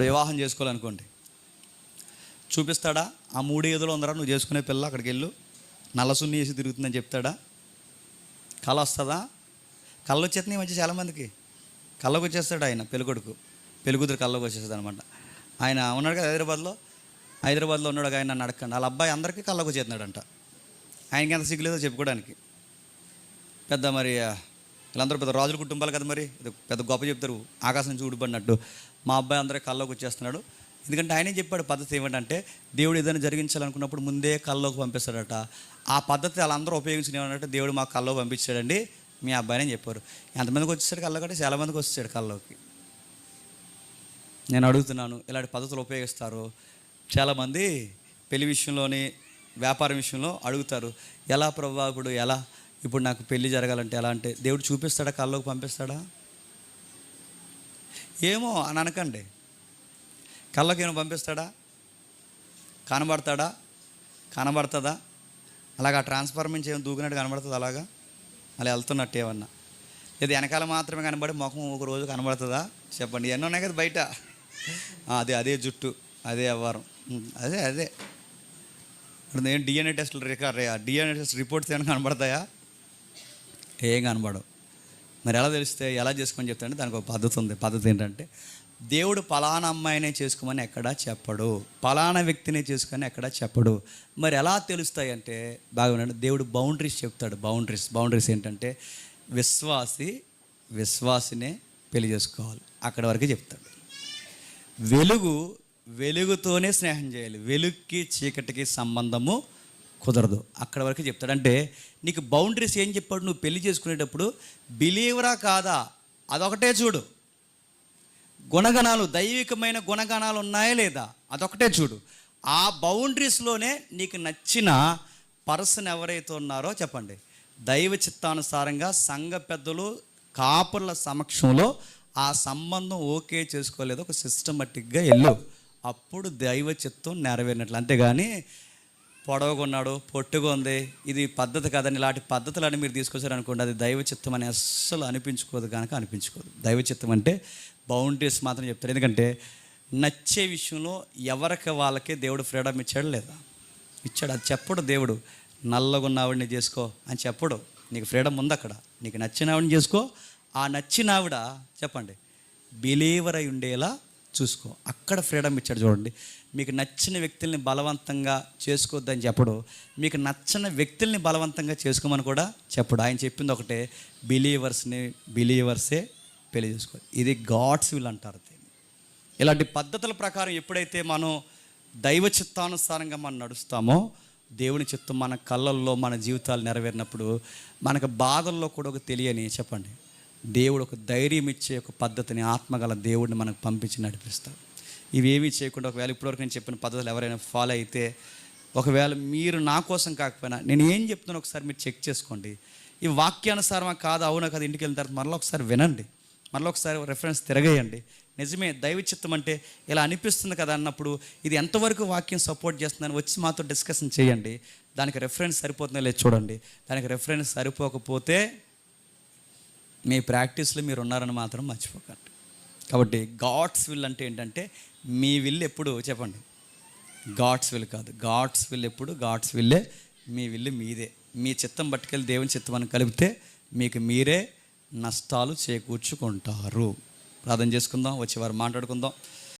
ఇప్పుడు వివాహం చేసుకోవాలనుకోండి. చూపిస్తాడా? ఆ మూడు ఉందరా నువ్వు చేసుకునే పిల్ల అక్కడికి వెళ్ళు. నల్లసున్ని వేసి తిరుగుతుందని చెప్తాడా? కళ వస్తుందా? కళ్ళు వచ్చేస్తున్నాయి మంచి చాలామందికి. కళ్ళకు వచ్చేస్తాడు ఆయన పెళ్ళికొడుకు. పెళ్ళికూతురు కళ్ళకు వచ్చేస్తుంది అనమాట ఆయన ఉన్నాడు కదా హైదరాబాద్లో? హైదరాబాద్లో ఉన్నాడు ఆయన నన్ను అడగండి వాళ్ళ అబ్బాయి అందరికీ కళ్ళకు వచ్చేస్తున్నాడంట. ఆయనకి ఎంత సిగ్గులేదో చెప్పుకోవడానికి. పెద్ద మరి వీళ్ళందరూ పెద్ద రాజుల కుటుంబాలు కదా మరి. ఇది పెద్ద గొప్ప చెప్తారు. ఆకాశం చూడబడినట్టు మా అబ్బాయి అందరూ కల్లోకి వచ్చేస్తున్నాడు. ఎందుకంటే ఆయనే చెప్పాడు పద్ధతి ఏమిటంటే దేవుడు ఏదైనా జరిగించాలనుకున్నప్పుడు ముందే కళ్ళలోకి పంపిస్తాడట. ఆ పద్ధతి వాళ్ళందరూ ఉపయోగించిన ఏమంటే దేవుడు మా కల్లోకి పంపించాడండి. మీ అబ్బాయిని చెప్పారు. ఎంతమందికి వచ్చేసాడు కల్లో కంటే చాలా మందికి వచ్చేసాడు కల్లోకి. నేను అడుగుతున్నాను ఇలాంటి పద్ధతులు ఉపయోగిస్తారు? చాలామంది పెళ్ళి విషయంలోని వ్యాపారం విషయంలో అడుగుతారు ఎలా ప్రభా ఇప్పుడు ఎలా? ఇప్పుడు నాకు పెళ్ళి జరగాలంటే ఎలా అంటే దేవుడు చూపిస్తాడా కళ్ళలోకి పంపిస్తాడా? ఏమో అని అనకండి. కళ్ళకేమో పంపిస్తాడా? కనబడతాడా? కనబడుతుందా? అలాగా ట్రాన్స్ఫార్మింగ్ ఏమో దూకినట్టు కనబడుతుంది అలాగా? అలా వెళ్తున్నట్టు ఏమన్నా? ఇది వెనకాల మాత్రమే కనబడి ముఖం ఒక రోజు కనబడుతుందా? చెప్పండి. ఎన్నో ఉన్నాయి కదా బయట. అదే అదే జుట్టు. అదే వ్యవహారం. అదే అదే. ఇప్పుడు నేను డిఎన్ఏ టెస్టులు రికార్డ్ డిఎన్ఏ టెస్ట్ రిపోర్ట్స్ ఏమైనా కనబడతాయా? ఏం కనబడవు. మరి ఎలా తెలిస్తే ఎలా చేసుకొని చెప్తాడంటే దానికి ఒక పద్ధతి ఉంది. పద్ధతి ఏంటంటే దేవుడు పలానా అమ్మాయినే చేసుకోమని ఎక్కడా చెప్పడు. పలానా వ్యక్తినే చేసుకొని ఎక్కడా చెప్పడు. మరి ఎలా తెలుస్తాయి అంటే బాగా వినండి. దేవుడు బౌండరీస్ చెప్తాడు. బౌండరీస్ బౌండరీస్ ఏంటంటే విశ్వాసి విశ్వాసినే పెళ్ళి చేసుకోవాలి. అక్కడ వరకు చెప్తాడు. వెలుగు వెలుగుతోనే స్నేహం చేయాలి. వెలుగుకి చీకటికి సంబంధము కుదరదు. అక్కడ వరకు చెప్తాడంటే నీకు బౌండరీస్ ఏం చెప్పాడు నువ్వు పెళ్ళి చేసుకునేటప్పుడు బిలీవరా కాదా? అదొకటే చూడు. గుణగణాలు దైవికమైన గుణగణాలు ఉన్నాయా లేదా? అదొకటే చూడు. ఆ బౌండరీస్లోనే నీకు నచ్చిన పర్సన్ ఎవరైతే ఉన్నారో చెప్పండి. దైవ చిత్తానుసారంగా సంఘ పెద్దలు కాపుల సమక్షంలో ఆ సంబంధం ఓకే చేసుకోలేదు. ఒక సిస్టమటిక్గా వెళ్ళు. అప్పుడు దైవ చిత్తం నెరవేరినట్లు. అంతేగాని పొడవుగా ఉన్నాడు పొట్టుగా ఉంది. ఇది పద్ధతి కాదని ఇలాంటి పద్ధతులని మీరు తీసుకొచ్చారనుకోండి అది దైవ చిత్తం అని అస్సలు అనిపించుకోదు కనుక అనిపించుకోదు. దైవ చిత్తం అంటే బౌండరీస్ మాత్రం చెప్తారు. ఎందుకంటే నచ్చే విషయంలో ఎవరికి వాళ్ళకే దేవుడు ఫ్రీడమ్ ఇచ్చాడు లేదా? ఇచ్చాడు. అది చెప్పడు దేవుడు. నల్లగా చేసుకో అని చెప్పడు. నీకు ఫ్రీడమ్ ఉంది అక్కడ. నీకు నచ్చిన ఆవిడని చేసుకో. ఆ నచ్చిన ఆవిడ చెప్పండి బిలీవర్ అయి ఉండేలా చూసుకో. అక్కడ ఫ్రీడమ్ ఇచ్చాడు చూడండి. మీకు నచ్చిన వ్యక్తుల్ని బలవంతంగా చేసుకోవద్దని చెప్పడు. మీకు నచ్చిన వ్యక్తుల్ని బలవంతంగా చేసుకోమని కూడా చెప్పడు. ఆయన చెప్పింది ఒకటే బిలీవర్స్ని బిలీవర్సే పెళ్ళి చేసుకో. ఇది గాడ్స్ విల్ అంటారు ఇలాంటి పద్ధతుల ప్రకారం ఎప్పుడైతే మనం దైవ చిత్తానుసారంగా మనం నడుస్తామో దేవుని చిత్తం మన కళ్ళల్లో మన జీవితాలు నెరవేరినప్పుడు మనకు బాధల్లో కూడా ఒక తెలియని చెప్పండి. దేవుడు ఒక ధైర్యం ఇచ్చే ఒక పద్ధతిని ఆత్మగల దేవుడిని మనకు పంపించి నడిపిస్తాడు. ఇవేమీ చేయకుండా ఒకవేళ ఇప్పటివరకు నేను చెప్పిన పద్ధతులు ఎవరైనా ఫాలో అయితే ఒకవేళ మీరు నా కోసం కాకపోయినా నేను ఏం చెప్తున్నాను ఒకసారి మీరు చెక్ చేసుకోండి. ఈ వాక్యానుసారమా కాదు అవునా కదా ఇంటికి వెళ్ళిన తర్వాత మరలా ఒకసారి వినండి. మరలా ఒకసారి రెఫరెన్స్ తిరగేయండి. నిజమే దైవచిత్తం అంటే ఇలా అనిపిస్తుంది కదా అన్నప్పుడు ఇది ఎంతవరకు వాక్యం సపోర్ట్ చేస్తుందని వచ్చి మాతో డిస్కషన్ చేయండి. దానికి రెఫరెన్స్ సరిపోతుందో లేదు చూడండి. దానికి రెఫరెన్స్ సరిపోకపోతే మీ ప్రాక్టీస్లో మీరు ఉన్నారని మాత్రం మర్చిపోకండి. కాబట్టి గాడ్స్ విల్ అంటే ఏంటంటే మీ విల్ ఎప్పుడు చెప్పండి. గాడ్స్ విల్ కాదు. గాడ్స్ విల్ ఎప్పుడు గాడ్స్ విల్లే మీ విల్లు మీదే. మీ చిత్తం పట్టుకెళ్ళి దేవుని చిత్తం అని కలిపితే మీకు మీరే నష్టాలు చేకూర్చుకుంటారు. ప్రార్థన చేసుకుందాం వచ్చేవారు మాట్లాడుకుందాం.